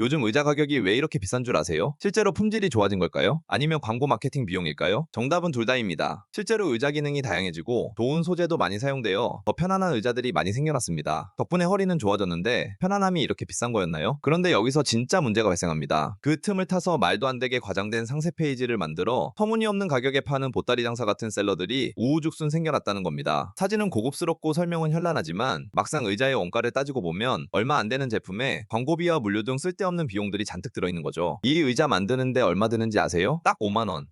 요즘 의자 가격이 왜 이렇게 비싼 줄 아세요? 실제로 품질이 좋아진 걸까요? 아니면 광고 마케팅 비용일까요? 정답은 둘 다입니다. 실제로 의자 기능이 다양해지고 좋은 소재도 많이 사용되어 더 편안한 의자들이 많이 생겨났습니다. 덕분에 허리는 좋아졌는데 편안함이 이렇게 비싼 거였나요? 그런데 여기서 진짜 문제가 발생합니다. 그 틈을 타서 말도 안 되게 과장된 상세 페이지를 만들어 터무니없는 가격에 파는 보따리 장사 같은 셀러들이 우후죽순 생겨났다는 겁니다. 사진은 고급스럽고 설명은 현란하지만 막상 의자의 원가를 따지고 보면 얼마 안 되는 제품에 광고비와 물류 등 쓸데없는 비용들이 잔뜩 들어있는 거죠. 이 의자 만드는데 얼마 드는지 아세요? 딱 5만 원.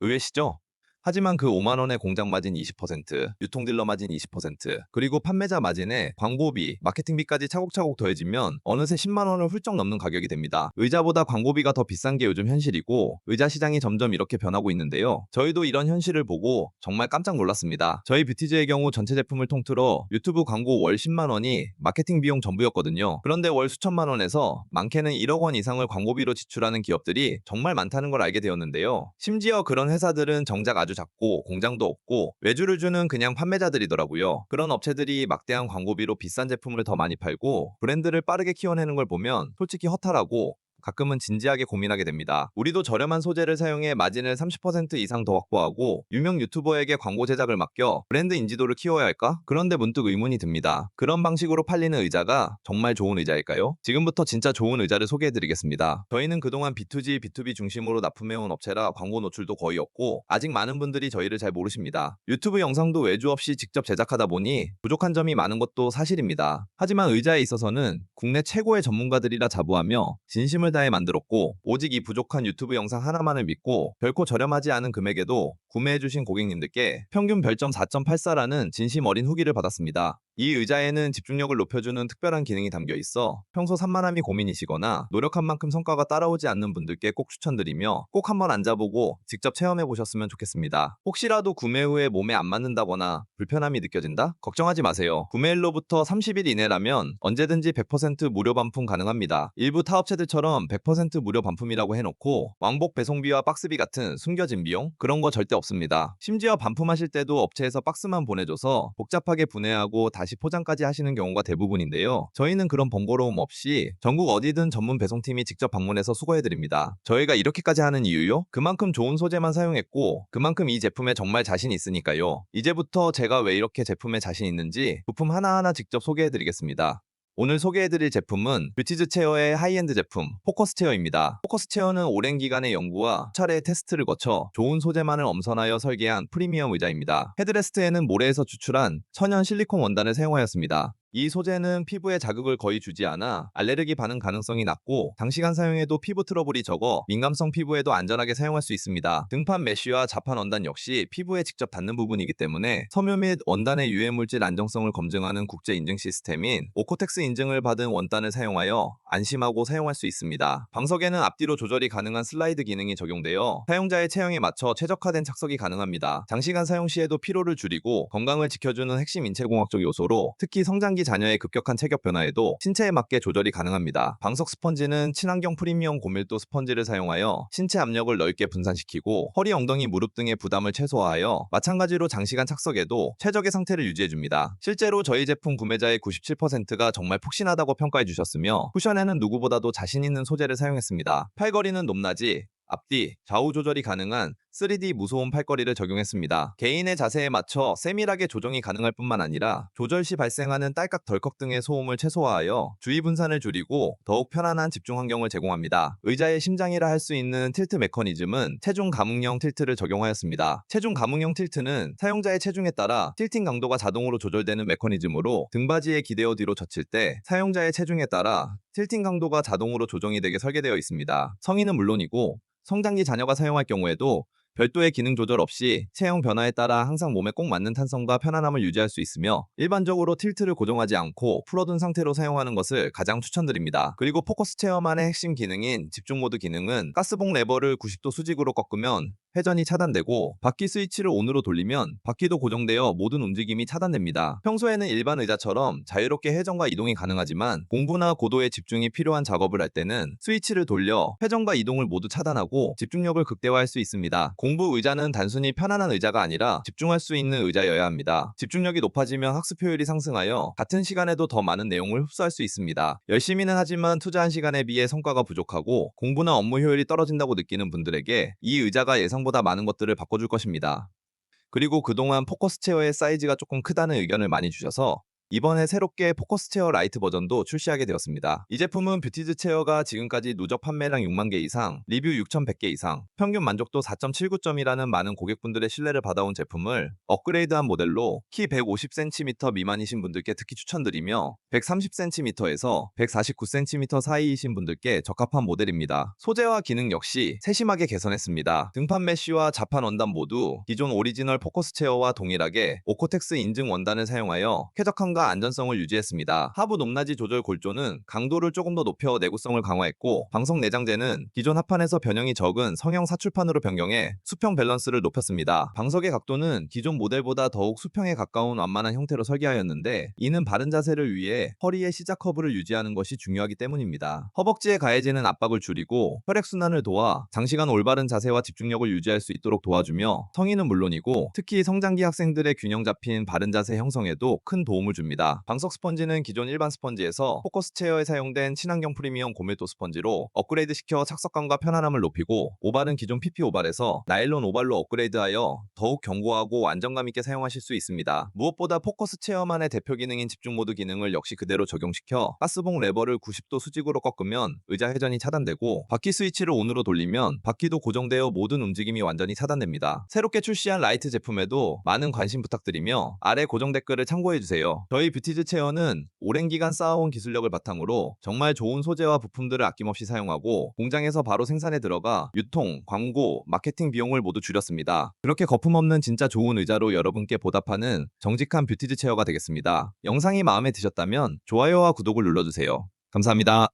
의외시죠? 하지만 그 5만 원의 공장 마진 20%, 유통 딜러 마진 20%, 그리고 판매자 마진에 광고비, 마케팅비까지 차곡차곡 더해지면 어느새 10만 원을 훌쩍 넘는 가격이 됩니다. 의자보다 광고비가 더 비싼 게 요즘 현실이고 의자 시장이 점점 이렇게 변하고 있는데요. 저희도 이런 현실을 보고 정말 깜짝 놀랐습니다. 저희 뷰티즈의 경우 전체 제품을 통틀어 유튜브 광고 월 10만 원이 마케팅 비용 전부였거든요. 그런데 월 수천만 원에서 많게는 1억 원 이상을 광고비로 지출하는 기업들이 정말 많다는 걸 알게 되었는데요. 심지어 그런 회사들은 정작 아주 작고 공장도 없고 외주를 주는 그냥 판매자들이더라고요. 그런 업체들이 막대한 광고비로 비싼 제품을 더 많이 팔고 브랜드를 빠르게 키워내는 걸 보면 솔직히 허탈하고 가끔은 진지하게 고민하게 됩니다. 우리도 저렴한 소재를 사용해 마진을 30% 이상 더 확보하고 유명 유튜버에게 광고 제작을 맡겨 브랜드 인지도를 키워야 할까? 그런데 문득 의문이 듭니다. 그런 방식으로 팔리는 의자가 정말 좋은 의자일까요? 지금부터 진짜 좋은 의자를 소개해드리겠습니다. 저희는 그동안 B2G, B2B 중심으로 납품해온 업체라 광고 노출도 거의 없고 아직 많은 분들이 저희를 잘 모르십니다. 유튜브 영상도 외주 없이 직접 제작하다 보니 부족한 점이 많은 것도 사실입니다. 하지만 의자에 있어서는 국내 최고의 전문가들이라 자부하며 진심을 다해 만들었고 오직 이 부족한 유튜브 영상 하나만을 믿고 결코 저렴하지 않은 금액에도 구매해주신 고객님들께 평균 별점 4.84라는 진심 어린 후기를 받았습니다. 이 의자에는 집중력을 높여주는 특별한 기능이 담겨 있어 평소 산만함이 고민이시거나 노력한 만큼 성과가 따라오지 않는 분들께 꼭 추천드리며 꼭 한번 앉아보고 직접 체험해 보셨으면 좋겠습니다. 혹시라도 구매 후에 몸에 안 맞는다거나 불편함이 느껴진다? 걱정하지 마세요. 구매일로부터 30일 이내라면 언제든지 100% 무료 반품 가능합니다. 일부 타업체들처럼 100% 무료 반품이라고 해놓고 왕복 배송비와 박스비 같은 숨겨진 비용? 그런 거 절대 없습니다. 심지어 반품하실 때도 업체에서 박스만 보내줘서 복잡하게 분해하고 다시 포장까지 하시는 경우가 대부분인데요. 저희는 그런 번거로움 없이 전국 어디든 전문 배송팀이 직접 방문해서 수거해드립니다. 저희가 이렇게까지 하는 이유요? 그만큼 좋은 소재만 사용했고 그만큼 이 제품에 정말 자신 있으니까요. 이제부터 제가 왜 이렇게 제품에 자신 있는지 부품 하나하나 직접 소개해드리겠습니다. 오늘 소개해드릴 제품은 뷰티즈 체어의 하이엔드 제품 포커스 체어입니다. 포커스 체어는 오랜 기간의 연구와 차례의 테스트를 거쳐 좋은 소재만을 엄선하여 설계한 프리미엄 의자입니다. 헤드레스트에는 모래에서 추출한 천연 실리콘 원단을 사용하였습니다. 이 소재는 피부에 자극을 거의 주지 않아 알레르기 반응 가능성이 낮고 장시간 사용해도 피부 트러블이 적어 민감성 피부에도 안전하게 사용할 수 있습니다. 등판 메쉬와 자판 원단 역시 피부에 직접 닿는 부분이기 때문에 섬유 및 원단의 유해 물질 안정성을 검증하는 국제 인증 시스템인 오코텍스 인증을 받은 원단을 사용하여 안심하고 사용할 수 있습니다. 방석에는 앞뒤로 조절이 가능한 슬라이드 기능이 적용되어 사용자의 체형에 맞춰 최적화된 착석이 가능합니다. 장시간 사용 시에도 피로를 줄이고 건강을 지켜주는 핵심 인체공학적 요소로 특히 성장기 자녀의 급격한 체격 변화에도 신체에 맞게 조절이 가능합니다. 방석 스펀지는 친환경 프리미엄 고밀도 스펀지를 사용하여 신체 압력을 넓게 분산시키고 허리, 엉덩이, 무릎 등의 부담을 최소화하여 마찬가지로 장시간 착석에도 최적의 상태를 유지해줍니다. 실제로 저희 제품 구매자의 97%가 정말 푹신하다고 평가해 주셨으며 쿠션에는 누구보다도 자신 있는 소재를 사용했습니다. 팔걸이는 높낮이, 앞뒤, 좌우 조절이 가능한 3D 무소음 팔걸이를 적용했습니다. 개인의 자세에 맞춰 세밀하게 조정이 가능할 뿐만 아니라 조절 시 발생하는 딸깍 덜컥 등의 소음을 최소화하여 주의 분산을 줄이고 더욱 편안한 집중 환경을 제공합니다. 의자의 심장이라 할 수 있는 틸트 메커니즘은 체중 감응형 틸트를 적용하였습니다. 체중 감응형 틸트는 사용자의 체중에 따라 틸팅 강도가 자동으로 조절되는 메커니즘으로 등받이에 기대어 뒤로 젖힐 때 사용자의 체중에 따라 틸팅 강도가 자동으로 조정이 되게 설계되어 있습니다. 성인은 물론이고 성장기 자녀가 사용할 경우에도 별도의 기능 조절 없이 체형 변화에 따라 항상 몸에 꼭 맞는 탄성과 편안함을 유지할 수 있으며 일반적으로 틸트를 고정하지 않고 풀어둔 상태로 사용하는 것을 가장 추천드립니다. 그리고 포커스 체어만의 핵심 기능인 집중 모드 기능은 가스봉 레버를 90도 수직으로 꺾으면 회전이 차단되고 바퀴 스위치를 온으로 돌리면 바퀴도 고정되어 모든 움직임이 차단됩니다. 평소에는 일반 의자처럼 자유롭게 회전과 이동이 가능하지만 공부나 고도의 집중이 필요한 작업을 할 때는 스위치를 돌려 회전과 이동을 모두 차단하고 집중력을 극대화할 수 있습니다. 공부 의자는 단순히 편안한 의자가 아니라 집중할 수 있는 의자여야 합니다. 집중력이 높아지면 학습 효율이 상승하여 같은 시간에도 더 많은 내용을 흡수할 수 있습니다. 열심히는 하지만 투자한 시간에 비해 성과가 부족하고 공부나 업무 효율이 떨어진다고 느끼는 분들에게 이 의자가 예상 보다 많은 것들을 바꿔줄 것입니다. 그리고 그동안 포커스 체어의 사이즈가 조금 크다는 의견을 많이 주셔서 이번에 새롭게 포커스 체어 라이트 버전도 출시하게 되었습니다. 이 제품은 뷰티즈 체어가 지금까지 누적 판매량 6만 개 이상, 리뷰 6,100개 이상, 평균 만족도 4.79점이라는 많은 고객분들의 신뢰를 받아온 제품을 업그레이드한 모델로 키 150cm 미만이신 분들께 특히 추천드리며 130cm에서 149cm 사이이신 분들께 적합한 모델입니다. 소재와 기능 역시 세심하게 개선했습니다. 등판 메쉬와 자판 원단 모두 기존 오리지널 포커스 체어와 동일하게 오코텍스 인증 원단을 사용하여 쾌적함과 안전성을 유지했습니다. 하부 높낮이 조절 골조는 강도를 조금 더 높여 내구성을 강화했고 방석 내장재는 기존 합판에서 변형이 적은 성형 사출판으로 변경해 수평 밸런스를 높였습니다. 방석의 각도는 기존 모델보다 더욱 수평에 가까운 완만한 형태로 설계하였는데 이는 바른 자세를 위해 허리의 시작 커브를 유지하는 것이 중요하기 때문입니다. 허벅지에 가해지는 압박을 줄이고 혈액순환을 도와 장시간 올바른 자세와 집중력을 유지할 수 있도록 도와주며 성인은 물론이고 특히 성장기 학생들의 균형 잡힌 바른 자세 형성에도 큰 도움을 줍니다. 방석 스펀지는 기존 일반 스펀지에서 포커스 체어에 사용된 친환경 프리미엄 고밀도 스펀지로 업그레이드 시켜 착석감과 편안함을 높이고 오발은 기존 PP 오발에서 나일론 오발로 업그레이드하여 더욱 견고하고 안정감 있게 사용하실 수 있습니다. 무엇보다 포커스 체어만의 대표 기능인 집중 모드 기능을 역시 그대로 적용시켜 가스봉 레버를 90도 수직으로 꺾으면 의자 회전이 차단되고 바퀴 스위치를 온으로 돌리면 바퀴도 고정되어 모든 움직임이 완전히 차단됩니다. 새롭게 출시한 라이트 제품에도 많은 관심 부탁드리며 아래 고정 댓글을 참고해주세요. 저희 뷰티즈 체어는 오랜 기간 쌓아온 기술력을 바탕으로 정말 좋은 소재와 부품들을 아낌없이 사용하고 공장에서 바로 생산에 들어가 유통, 광고, 마케팅 비용을 모두 줄였습니다. 그렇게 거품 없는 진짜 좋은 의자로 여러분께 보답하는 정직한 뷰티즈 체어가 되겠습니다. 영상이 마음에 드셨다면 좋아요와 구독을 눌러주세요. 감사합니다.